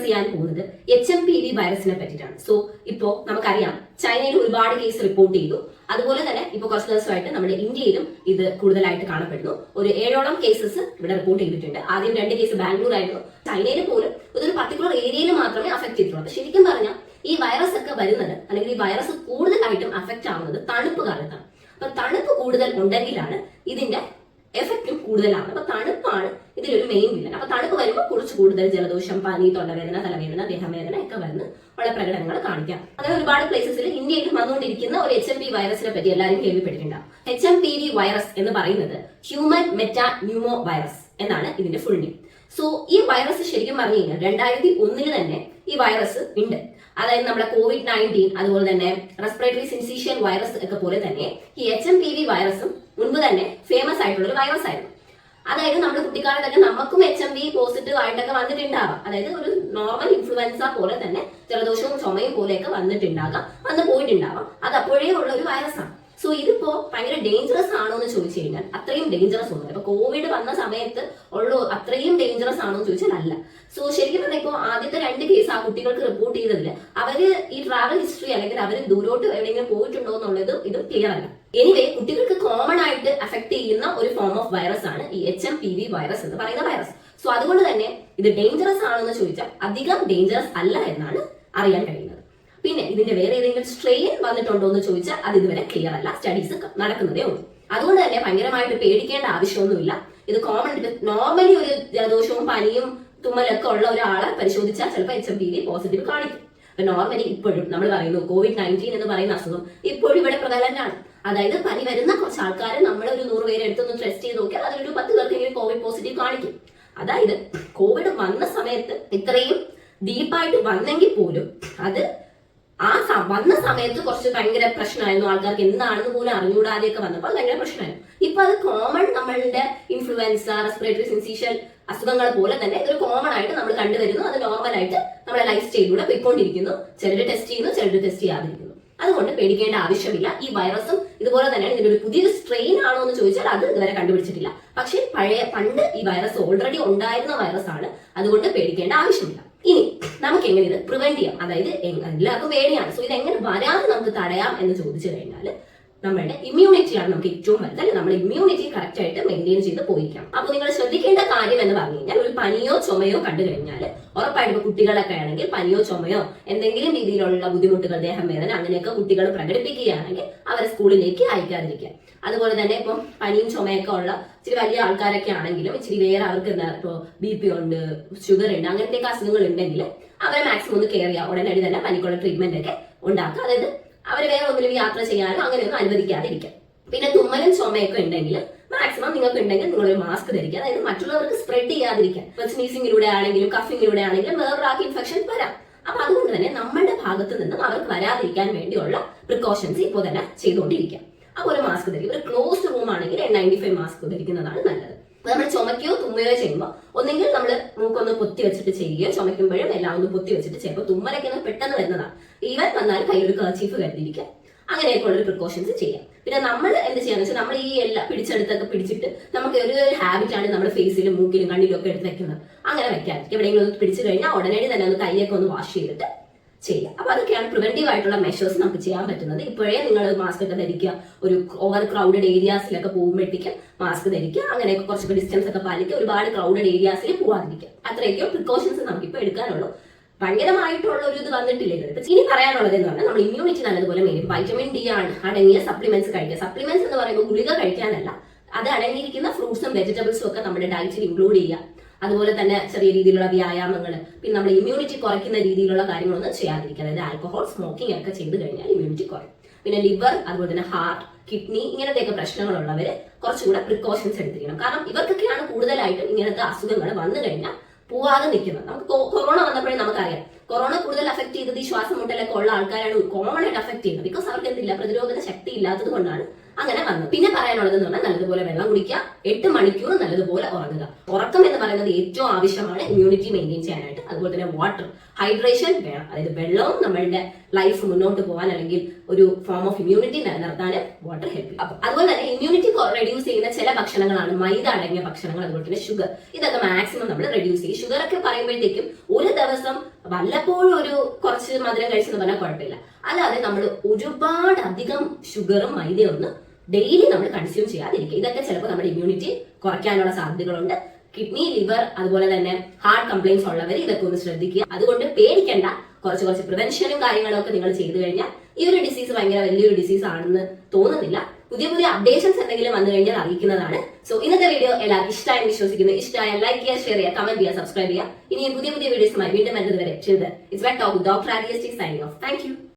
Discuss ചെയ്യാൻ പോകുന്നത് H M P V വൈറസിനെ പറ്റിയിട്ടാണ്. സോ ഇപ്പോ നമുക്കറിയാം ചൈനയിൽ ഒരുപാട് കേസ് റിപ്പോർട്ട് ചെയ്തു. അതുപോലെ തന്നെ ഇപ്പൊ കുറച്ച് ദിവസമായിട്ട് നമ്മുടെ ഇന്ത്യയിലും ഇത് കൂടുതലായിട്ട് കാണപ്പെടുന്നു. ഒരു ഏഴോളം കേസസ് ഇവിടെ റിപ്പോർട്ട് ചെയ്തിട്ടുണ്ട്. ആദ്യം രണ്ട് കേസ് ബാംഗ്ലൂർ ആയിരുന്നു ചൈനയിൽ പോലും ഇതൊരു പർട്ടിക്കുലർ ഏരിയയിൽ മാത്രമേ അഫക്ട് ചെയ്തിട്ടുള്ളൂ. അപ്പൊ ശരിക്കും പറഞ്ഞാൽ ഈ വൈറസ് ഒക്കെ വരുന്നത് അല്ലെങ്കിൽ ഈ വൈറസ് കൂടുതലായിട്ടും അഫക്ട് ആവുന്നത് തണുപ്പ് കാലത്താണ്. അപ്പൊ തണുപ്പ് കൂടുതൽ ഉണ്ടെങ്കിലാണ് ഇതിന്റെ എഫക്റ്റും കൂടുതലാണ്. അപ്പൊ തണുപ്പാണ് ഇതിലൊരു മെയിൻ വില്ലൻ അപ്പൊ തണുപ്പ് വരുമ്പോൾ കുറച്ച് കൂടുതൽ ജലദോഷം പനി തൊണ്ടവേദന തലവേദന ദേഹവേദന ഒക്കെ വരുന്ന ഉള്ള പ്രകടനങ്ങൾ കാണിക്കാം. അങ്ങനെ ഒരുപാട് പ്ലേസസിൽ ഇന്ത്യയിൽ വന്നുകൊണ്ടിരിക്കുന്ന ഒരു എച്ച് എം പി വൈറസിനെ പറ്റി എല്ലാവരും കേൾവിപ്പെട്ടിട്ടുണ്ടാവും. H M P V virus എന്ന് പറയുന്നത് ഹ്യൂമൻ മെറ്റാ ന്യൂമോ വൈറസ് എന്നാണ് ഇതിന്റെ ഫുൾ നെയിം സോ ഈ വൈറസ് ശരിക്കും പറഞ്ഞു കഴിഞ്ഞാൽ രണ്ടായിരത്തി ഒന്നിന് തന്നെ ഈ വൈറസ് ഉണ്ട്. അതായത് നമ്മുടെ കോവിഡ് നയന്റീൻ അതുപോലെ തന്നെ റെസ്പിറേറ്ററി സിൻസീഷ്യൽ വൈറസ് ഒക്കെ പോലെ തന്നെ ഈ എച്ച് എം പി വി വൈറസും മുൻപ് തന്നെ ഫേമസ് ആയിട്ടുള്ള ഒരു വൈറസ് ആയിരുന്നു. അതായത് നമ്മുടെ കുട്ടിക്കാലത്തൊക്കെ നമുക്കും എച്ച് എം വി പോസിറ്റീവ് ആയിട്ടൊക്കെ വന്നിട്ടുണ്ടാവാം. അതായത് ഒരു നോർമൽ ഇൻഫ്ലുവൻസ പോലെ തന്നെ ജലദോഷവും ചുമയും പോലെയൊക്കെ വന്നിട്ടുണ്ടാകാം വന്ന് പോയിട്ടുണ്ടാവാം. അത് അപ്പോഴേ ഉള്ള ഒരു വൈറസ് ആണ്. സോ ഇതിപ്പോ ഭയങ്കര ഡേഞ്ചറസ് ആണോ എന്ന് ചോദിച്ചു കഴിഞ്ഞാൽ അത്രയും ഡേഞ്ചറസ് ഒന്നും ഇപ്പൊ കോവിഡ് വന്ന സമയത്ത് ഉള്ള അത്രയും ഡേഞ്ചറസ് ആണോ എന്ന് ചോദിച്ചാൽ അല്ല. സോ ശരിക്കും പറഞ്ഞാൽ ഇപ്പോൾ ആദ്യത്തെ രണ്ട് കേസ് ആ കുട്ടികൾക്ക് റിപ്പോർട്ട് ചെയ്തതിൽ അവർ ഈ ട്രാവൽ ഹിസ്റ്ററി അല്ലെങ്കിൽ അവർ ദൂരോട്ട് എവിടെയെങ്കിലും പോയിട്ടുണ്ടോ എന്നുള്ളത് ഇത് ക്ലിയർ അല്ല. എനിവേ കുട്ടികൾക്ക് കോമൺ ആയിട്ട് അഫക്ട് ചെയ്യുന്ന ഒരു ഫോം ഓഫ് വൈറസ് ആണ് ഈ H M P V virus എന്ന് പറയുന്ന വൈറസ് സോ അതുകൊണ്ട് തന്നെ ഇത് ഡേഞ്ചറസ് ആണെന്ന് ചോദിച്ചാൽ അധികം ഡേഞ്ചറസ് അല്ല എന്നാണ് അറിയാൻ കഴിയുന്നത്. പിന്നെ ഇതിന്റെ വേറെ ഏതെങ്കിലും സ്ട്രെയിൻ വന്നിട്ടുണ്ടോ എന്ന് ചോദിച്ചാൽ അത് ഇതുവരെ ക്ലിയർ അല്ല. സ്റ്റഡീസ് നടക്കുന്നതേ ഉള്ളൂ. അതുകൊണ്ട് തന്നെ ഭയങ്കരമായിട്ട് പേടിക്കേണ്ട ആവശ്യമൊന്നുമില്ല. ഇത് കോമൺ നോർമലി ഒരു ജലദോഷവും പനിയും തുമ്മലൊക്കെ ഉള്ള ഒരാളെ പരിശോധിച്ചാൽ ചിലപ്പോൾ H M P V positive കാണിക്കും. അപ്പൊ നോർമലി ഇപ്പോഴും നമ്മൾ പറയുന്നു കോവിഡ് നയന്റീൻ എന്ന് പറയുന്ന അസുഖം ഇപ്പോഴും ഇവിടെ പ്രകടനാണ് അതായത് പനി വരുന്ന കുറച്ച് ആൾക്കാരെ നമ്മൾ ഒരു നൂറ് പേരെ എടുത്തൊന്ന് ടെസ്റ്റ് ചെയ്ത് നോക്കിയാൽ അതിലൊരു പത്ത് പേർക്കെങ്കിലും കോവിഡ് പോസിറ്റീവ് കാണിക്കും. അതായത് കോവിഡ് വന്ന സമയത്ത് ഇത്രയും ഡീപ്പായിട്ട് വന്നെങ്കിൽ പോലും അത് വന്ന സമയത്ത് കുറച്ച് ഭയങ്കര പ്രശ്നമായിരുന്നു. ആൾക്കാർക്ക് എന്താണെന്ന് പോലും അറിഞ്ഞുകൂടാതെയൊക്കെ വന്നപ്പോൾ ഭയങ്കര പ്രശ്നമായിരുന്നു. ഇപ്പൊ അത് കോമൺ നമ്മളുടെ ഇൻഫ്ലുവൻസ റെസ്പിറേറ്ററി സിൻസീഷ്യൽ അസുഖങ്ങൾ പോലെ തന്നെ ഒരു കോമൺ ആയിട്ട് നമ്മൾ കണ്ടുവരുന്നു. അത് നോർമൽ ആയിട്ട് നമ്മുടെ ലൈഫ് സ്റ്റൈലിലൂടെ പോയിക്കൊണ്ടിരിക്കുന്നു. ചിലർ ടെസ്റ്റ് ചെയ്യുന്നു ചിലർ ടെസ്റ്റ് ചെയ്യാതിരിക്കുന്നു. അതുകൊണ്ട് പേടിക്കേണ്ട ആവശ്യമില്ല. ഈ വൈറസും ഇതുപോലെ തന്നെയാണ്. ഇതിന്റെ ഒരു പുതിയൊരു സ്ട്രെയിൻ ആണോ എന്ന് ചോദിച്ചാൽ അത് ഇതുവരെ കണ്ടുപിടിച്ചിട്ടില്ല. പക്ഷേ പഴയ പണ്ട് ഈ വൈറസ് ഓൾറെഡി ഉണ്ടായിരുന്ന വൈറസ് ആണ്. അതുകൊണ്ട് പേടിക്കേണ്ട ആവശ്യമില്ല. ഇനി നമുക്ക് എങ്ങനെ ഇത് പ്രിവെന്റ് ചെയ്യാം? അതായത് എല്ലാവർക്കും പേടിയാണ്. സോ ഇത് എങ്ങനെ വരാതെ നമുക്ക് തടയാം എന്ന് ചോദിച്ചു കഴിഞ്ഞാൽ നമ്മളുടെ ഇമ്മ്യൂണിറ്റിയാണ് നമുക്ക് ഏറ്റവും വലുത്. അല്ലെ? നമ്മുടെ ഇമ്മ്യൂണിറ്റി കറക്റ്റ് ആയിട്ട് മെയിന്റെയിൻ ചെയ്ത് പോയിരിക്കണം. അപ്പൊ നിങ്ങൾ ശ്രദ്ധിക്കേണ്ട കാര്യം എന്ന് പറഞ്ഞു കഴിഞ്ഞാൽ ഒരു പനിയോ ചുമയോ കണ്ടു കഴിഞ്ഞാൽ ഉറപ്പായിട്ടും കുട്ടികളൊക്കെ ആണെങ്കിൽ പനിയോ ചുമയോ എന്തെങ്കിലും രീതിയിലുള്ള ബുദ്ധിമുട്ടുകൾ ദേഹം വേദന അങ്ങനെയൊക്കെ കുട്ടികൾ പ്രകടിപ്പിക്കുകയാണെങ്കിൽ അവരെ സ്കൂളിലേക്ക് അയക്കാതിരിക്കുക. അതുപോലെ തന്നെ ഇപ്പം പനിയും ചുമയൊക്കെ ഉള്ള ഇച്ചിരി വലിയ ആൾക്കാരൊക്കെ ആണെങ്കിലും ഇച്ചിരി വേറെ അവർക്ക് എന്താ ഇപ്പോൾ ബി പി ഉണ്ട് ഷുഗർ ഉണ്ട് അങ്ങനത്തെ അസുഖങ്ങൾ ഉണ്ടെങ്കിൽ അവരെ മാക്സിമം ഒന്ന് കെയർ ചെയ്യുക. ഉടനടി തന്നെ പനിക്കുള്ള ട്രീറ്റ്മെന്റ് ഒക്കെ ഉണ്ടാക്കുക. അതായത് അവരെ വേറെ ഒന്നിലും യാത്ര ചെയ്യാനോ അങ്ങനെയൊന്നും അനുവദിക്കാതിരിക്കാം. പിന്നെ തുമ്മലും ചുമയൊക്കെ ഉണ്ടെങ്കിൽ മാക്സിമം നിങ്ങൾക്ക് ഉണ്ടെങ്കിൽ നിങ്ങൾ ഒരു മാസ്ക് ധരിക്കുക. അതായത് മറ്റുള്ളവർക്ക് സ്പ്രെഡ് ചെയ്യാതിരിക്കാൻ. ഇപ്പൊ സ്നീസിങ്ങിലൂടെ ആണെങ്കിലും കഫിങ്ങിലൂടെ ആണെങ്കിലും വേറൊരാൾക്ക് ഇൻഫെക്ഷൻ വരാം. അപ്പൊ അതുകൊണ്ട് തന്നെ നമ്മുടെ ഭാഗത്ത് നിന്നും അവർക്ക് വരാതിരിക്കാൻ വേണ്ടിയുള്ള പ്രിക്കോഷൻസ് ഇപ്പോൾ തന്നെ ചെയ്തുകൊണ്ടിരിക്കാം. അപ്പോൾ ഒരു മാസ്ക് ധരിക്കും ഒരു ക്ലോസ്ഡ് റൂം ആണെങ്കിൽ എൻ നയന്റി ഫൈവ് മാസ്ക് ധരിക്കുന്നതാണ് നല്ലത്. നമ്മൾ ചുമക്കുകയോ തുമ്മുകയോ ചെയ്യുമ്പോൾ ഒന്നെങ്കിൽ നമ്മൾ മൂക്കൊന്ന് പൊത്തി വെച്ചിട്ട് ചെയ്യുകയോ ചുമക്കുമ്പോഴും എല്ലാം ഒന്ന് പൊത്തി വെച്ചിട്ട് ചെയ്യുമ്പോൾ തുമ്മലൊക്കെ പെട്ടെന്ന് വരുന്നതാണ്. ഈവൻ വന്നാൽ കയ്യിൽ കർച്ചീഫ് കരുതിയിരിക്കുക. അങ്ങനെയൊക്കെ ഉള്ളൊരു പ്രിക്കോഷൻസ് ചെയ്യാം. പിന്നെ നമ്മൾ എന്ത് ചെയ്യാന്ന് വെച്ചാൽ നമ്മൾ ഈ എല്ലാം പിടിച്ചെടുത്തൊക്കെ പിടിച്ചിട്ട് നമുക്ക് ഒരു ആണ് നമ്മുടെ ഫേസിലും മൂക്കിലും കണ്ണിലും ഒക്കെ എടുത്ത് വെക്കുന്നത്. അങ്ങനെ വെക്കാതിരിക്കും എവിടെയെങ്കിലും ഒന്ന് പിടിച്ചു കഴിഞ്ഞാൽ ഉടനടി തന്നെ ഒന്ന് കൈയൊക്കെ ഒന്ന് വാഷ് ചെയ്തിട്ട് ചെയ്യുക അപ്പൊ അതൊക്കെയാണ് പ്രിവെന്റീവ് ആയിട്ടുള്ള മെഷേഴ്സ് നമുക്ക് ചെയ്യാൻ പറ്റുന്നത്. ഇപ്പോഴേ നിങ്ങൾ മാസ്ക് ഒക്കെ ധരിക്കുക. ഒരു ഓവർ ക്രൗഡഡ് ഏരിയാസിലൊക്കെ പോകുമ്പോഴത്തേക്കും മാസ്ക് ധരിക്കുക. അങ്ങനെയൊക്കെ കുറച്ച് ഡിസ്റ്റൻസ് ഒക്കെ പാലിക്കുക. ഒരുപാട് ക്രൗഡഡ് ഏരിയാസിൽ പോകാതിരിക്കുക അത്രയൊക്കെ പ്രിക്കോഷൻസ് നമുക്ക് ഇപ്പൊ എടുക്കാനുള്ളൂ. ഭയങ്കരമായിട്ടുള്ള ഒരു ഇത് വന്നിട്ടില്ല ഇത്? ഇപ്പൊ ഇനി പറയാനുള്ളത് എന്ന് പറഞ്ഞാൽ നമ്മൾ ഇമ്മ്യൂണിറ്റി നല്ലതുപോലെ മെയിൻ വൈറ്റമിൻ ഡി ആണ് അടങ്ങിയ സപ്ലിമെന്റ്സ് കഴിക്കുക. സപ്ലിമെന്റ്സ് എന്ന് പറയുമ്പോൾ ഗുളിക കഴിക്കാനല്ല. അത് അടങ്ങിയിരിക്കുന്ന ഫ്രൂട്ട്സും വെജിറ്റബിൾസും ഒക്കെ നമ്മുടെ ഡയറ്റിൽ ഇൻക്ലൂഡ് ചെയ്യുക. അതുപോലെ തന്നെ ചെറിയ രീതിയിലുള്ള വ്യായാമങ്ങൾ പിന്നെ നമ്മൾ ഇമ്മ്യൂണിറ്റി കുറയ്ക്കുന്ന രീതിയിലുള്ള കാര്യങ്ങളൊന്നും ചെയ്യാതിരിക്കുക അതായത് ആൽക്കഹോൾ സ്മോക്കിംഗ് ഒക്കെ ചെയ്തു കഴിഞ്ഞാൽ ഇമ്മ്യൂണിറ്റി കുറയും. പിന്നെ ലിവർ അതുപോലെ തന്നെ ഹാർട്ട് കിഡ്നി ഇങ്ങനത്തെയൊക്കെ പ്രശ്നങ്ങളുള്ളവര് കുറച്ചുകൂടെ പ്രിക്കോഷൻസ് എടുത്തിരിക്കണം. കാരണം ഇവർക്കൊക്കെയാണ് കൂടുതലായിട്ടും ഇങ്ങനത്തെ അസുഖങ്ങൾ വന്നു കഴിഞ്ഞാൽ പോവാതെ നിൽക്കുന്നത്. നമുക്ക് കൊറോണ വന്നപ്പോഴേ നമുക്കറിയാം. കൊറോണ കൂടുതൽ അഫക്ട് ചെയ്തത് ഈ ശ്വാസം മുട്ടലൊക്കെ ഉള്ള ആൾക്കാരാണ് കോമൺ ആയിട്ട് അഫക്ട് ചെയ്യുന്നത്. ബിക്കോസ് അവർക്ക് എന്തില്ല? പ്രതിരോധന ശക്തി ഇല്ലാത്തത് കൊണ്ടാണ് അങ്ങനെ വന്നു. പിന്നെ പറയാനുള്ളത് എന്ന് പറഞ്ഞാൽ നല്ലതുപോലെ വെള്ളം കുടിക്കുക എട്ട് മണിക്കൂർ നല്ലതുപോലെ ഉറങ്ങുക. ഉറക്കം എന്ന് പറയുന്നത് ഏറ്റവും ആവശ്യമാണ് ഇമ്മ്യൂണിറ്റി മെയിന്റെയിൻ ചെയ്യാനായിട്ട്. അതുപോലെ തന്നെ വാട്ടർ ഹൈഡ്രേഷൻ വേണം. അതായത് വെള്ളവും നമ്മളുടെ ലൈഫ് മുന്നോട്ട് പോകാൻ അല്ലെങ്കിൽ ഒരു ഫോം ഓഫ് ഇമ്മ്യൂണിറ്റി നിലനിർത്താൻ വാട്ടർ ഹെൽപ്പ് ചെയ്യും. അതുപോലെ തന്നെ ഇമ്മ്യൂണിറ്റി റെഡ്യൂസ് ചെയ്യുന്ന ചില ഭക്ഷണങ്ങളാണ് മൈദ അടങ്ങിയ ഭക്ഷണങ്ങൾ അതുപോലെ തന്നെ ഷുഗർ ഇതൊക്കെ മാക്സിമം നമ്മൾ റെഡ്യൂസ് ചെയ്യും. ഷുഗർ ഒക്കെ പറയുമ്പോഴത്തേക്കും ഒരു ദിവസം വല്ലപ്പോഴും ഒരു കുറച്ച് മധുരം കഴിച്ചെന്ന് പറഞ്ഞാൽ കുഴപ്പമില്ല. അല്ലാതെ നമ്മൾ ഒരുപാട് അധികം ഷുഗറും മൈദയും ഒന്നും ഡെയിലി നമ്മൾ കൺസ്യൂം ചെയ്യാതിരിക്കുക. ഇതൊക്കെ ചിലപ്പോൾ നമ്മുടെ ഇമ്മ്യൂണിറ്റി കുറയ്ക്കാനുള്ള സാധ്യതകളുണ്ട്. കിഡ്നി ലിവർ അതുപോലെ തന്നെ ഹാർട്ട് കംപ്ലൈൻസ് ഉള്ളവർ ഇതൊക്കെ ഒന്ന് ശ്രദ്ധിക്കുക. അതുകൊണ്ട് പേടിക്കേണ്ട. കുറച്ച് കുറച്ച് പ്രിവെൻഷനും കാര്യങ്ങളും ഒക്കെ നിങ്ങൾ ചെയ്തു കഴിഞ്ഞാൽ ഈ ഒരു ഡിസീസ് ഭയങ്കര വലിയൊരു ഡിസീസ് ആണെന്ന് തോന്നുന്നില്ല. പുതിയ പുതിയ അപ്ഡേഷൻസ് എന്തെങ്കിലും വന്നു കഴിഞ്ഞാൽ അറിയിക്കുന്നതാണ്. സോ ഇന്നത്തെ വീഡിയോ എല്ലാവർക്കും ഇഷ്ടമായി വിശ്വസിക്കുന്നു. ഇഷ്ടമായ ലൈക്ക് ചെയ്യുക ഷെയർ ചെയ്യുക കമന്റ് ചെയ്യുക സബ്സ്ക്രൈബ് ചെയ്യുക. ഇനി പുതിയ പുതിയ വീഡിയോസുമായി വീണ്ടും വരുന്നത് വരെ ചെയ്ത് it's bye talk doctor R signing off thank you